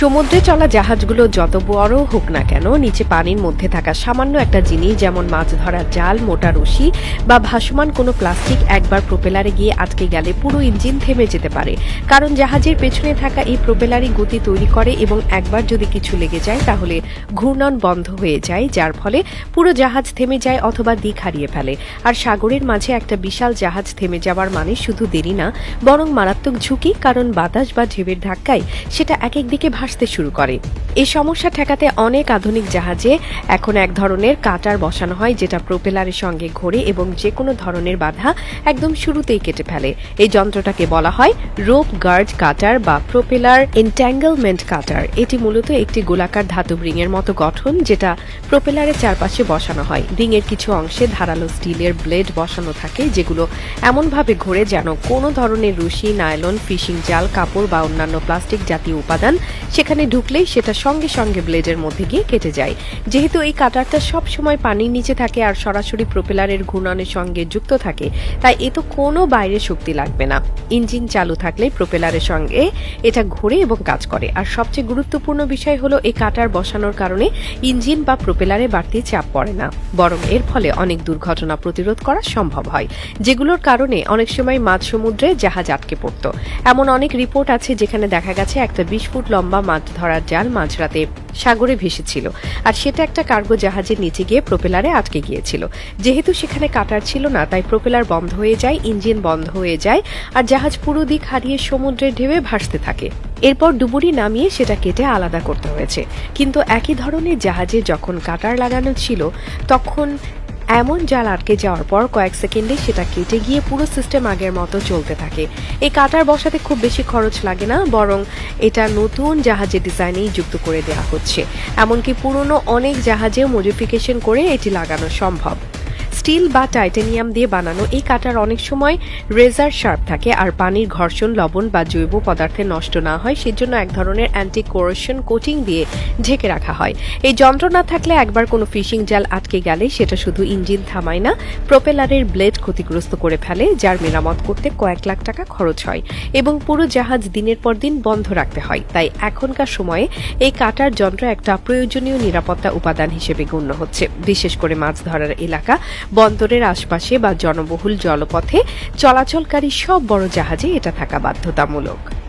সমুদ্রে চলা জাহাজগুলো যত বড় হোক না কেন, নিচে পানির মধ্যে থাকা সামান্য একটা জিনিস, যেমন মাছ ধরার জাল, মোটা রশি বা ভাসমান কোনো প্লাস্টিক একবার প্রোপেলারে গিয়ে আটকে গেলে পুরো ইঞ্জিন থেমে যেতে পারে। কারণ জাহাজের পেছনে থাকা এই প্রোপেলারই গতি তৈরি করে এবং একবার যদি কিছু লেগে যায়, তাহলে ঘূর্ণন বন্ধ হয়ে যায়, যার ফলে পুরো জাহাজ থেমে যায় অথবা দিক হারিয়ে ফেলে। আর সাগরের মাঝে একটা বিশাল জাহাজ থেমে যাওয়ার মানে শুধু দেরি না, বরং মারাত্মক ঝুঁকি, কারণ বাতাস বা ঢেউয়ের ধাক্কায় সেটা এক এক দিকে ভাসতে শুরু করে। এই সমস্যা ঠেকাতে অনেক আধুনিক জাহাজে এখন এক ধরনের কাটার বসানো হয়, যেটা প্রোপেলারের সঙ্গে ঘোরে এবং যে কোনো ধরনের বাধা একদম শুরুতেই কেটে ফেলে। এই যন্ত্রটাকে বলা হয় রোপ গার্ড কাটার বা প্রোপেলার এন্ট্যাঙ্গলমেন্ট কাটার। এটি মূলত একটি গোলাকার ধাতব রিংয়ের মতো গঠন, যেটা প্রোপেলারের চারপাশে বসানো হয়। রিংয়ের কিছু অংশে ধারালো স্টিলের ব্লেড বসানো থাকে, যেগুলো এমনভাবে ঘোরে যেন কোনো ধরনের রুশি, নাইলন, ফিশিং জাল, কাপড় বা অন্যান্য প্লাস্টিক জাতীয় উপাদান সেখানে ঢুকলেই সেটা সঙ্গে সঙ্গে ব্লেডের মধ্যে গিয়ে কেটে যায়। যেহেতু এই কাটারটা সব সময় পানির নিচে থাকে আর সরাসরি প্রোপেলারের ঘূর্ণনের সঙ্গে যুক্ত থাকে, তাই এ তো কোনো বাইরে শক্তি লাগবে না। ইঞ্জিন চালু থাকলে প্রোপেলারের সঙ্গে এটা ঘোরে এবং কাজ করে। আর সবচেয়ে গুরুত্বপূর্ণ বিষয় হলো এই কাটার বসানোর কারণে ইঞ্জিন বা প্রোপেলারে বাড়তি চাপ পড়ে না। বরং এর ফলে অনেক দুর্ঘটনা প্রতিরোধ করা সম্ভব হয়, যেগুলোর কারণে অনেক সময় মাঝ সমুদ্রে জাহাজ আটকে পড়তো। এমন অনেক রিপোর্ট আছে যেখানে দেখা গেছে একটা বিশ ফুট লম্বা মাছ ধরার জাল মাঝরাতে সাগরে ভেসেছিল। আর সেটা একটা কার্গো জাহাজের নিচে গিয়ে প্রোপেলারে আটকে গিয়েছিল। যেহেতু সেখানে কাটার ছিল না, তাই প্রোপেলার বন্ধ হয়ে যায়, ইঞ্জিন বন্ধ হয়ে যায়, আর জাহাজ পুরো দিক হারিয়ে সমুদ্রের ঢেউয়ে ভাসতে থাকে। এরপর ডুবুরি নামিয়ে সেটা কেটে আলাদা করতে হয়েছে। কিন্তু একই ধরনের জাহাজে যখন কাটার লাগানো ছিল, তখন এমন জাল আটকে যাওয়ার পর কয়েক সেকেন্ডে সেটা কেটে গিয়ে পুরো সিস্টেম আগের মতো চলতে থাকে। এই কাটার বসাতে খুব বেশি খরচ লাগে না, বরং এটা নতুন জাহাজের ডিজাইনেই যুক্ত করে দেওয়া হচ্ছে। এমনকি পুরনো অনেক জাহাজে মডিফিকেশন করে এটি লাগানো সম্ভব। স্টিল বা টাইটেনিয়াম দিয়ে বানানো এই কাটার অনেক সময় রেজার শার্প থাকে আর পানির ঘর্ষণ, লবণ বা জৈব পদার্থে নষ্ট না হয়, সেজন্য এক ধরনের অ্যান্টি কোরেশন কোটিং দিয়ে ঢেকে রাখা হয়। এই যন্ত্র না থাকলে একবার কোনো ফিশিং জাল আটকে গেলে সেটা শুধু ইঞ্জিন থামায় না, প্রোপেলারের ব্লেড ক্ষতিগ্রস্ত করে ফেলে, যার মেরামত করতে কয়েক লাখ টাকা খরচ হয় এবং পুরো জাহাজ দিনের পর দিন বন্ধ রাখতে হয়। তাই এখনকার সময়ে এই কাটার যন্ত্র একটা প্রয়োজনীয় নিরাপত্তা উপাদান হিসেবে গণ্য হচ্ছে। বিশেষ করে মাছ ধরার এলাকা বন্দরের আশপাশে বা জনবহুল জলপথে চলাচলকারী সব বড় জাহাজে এটা থাকা বাধ্যতামূলক।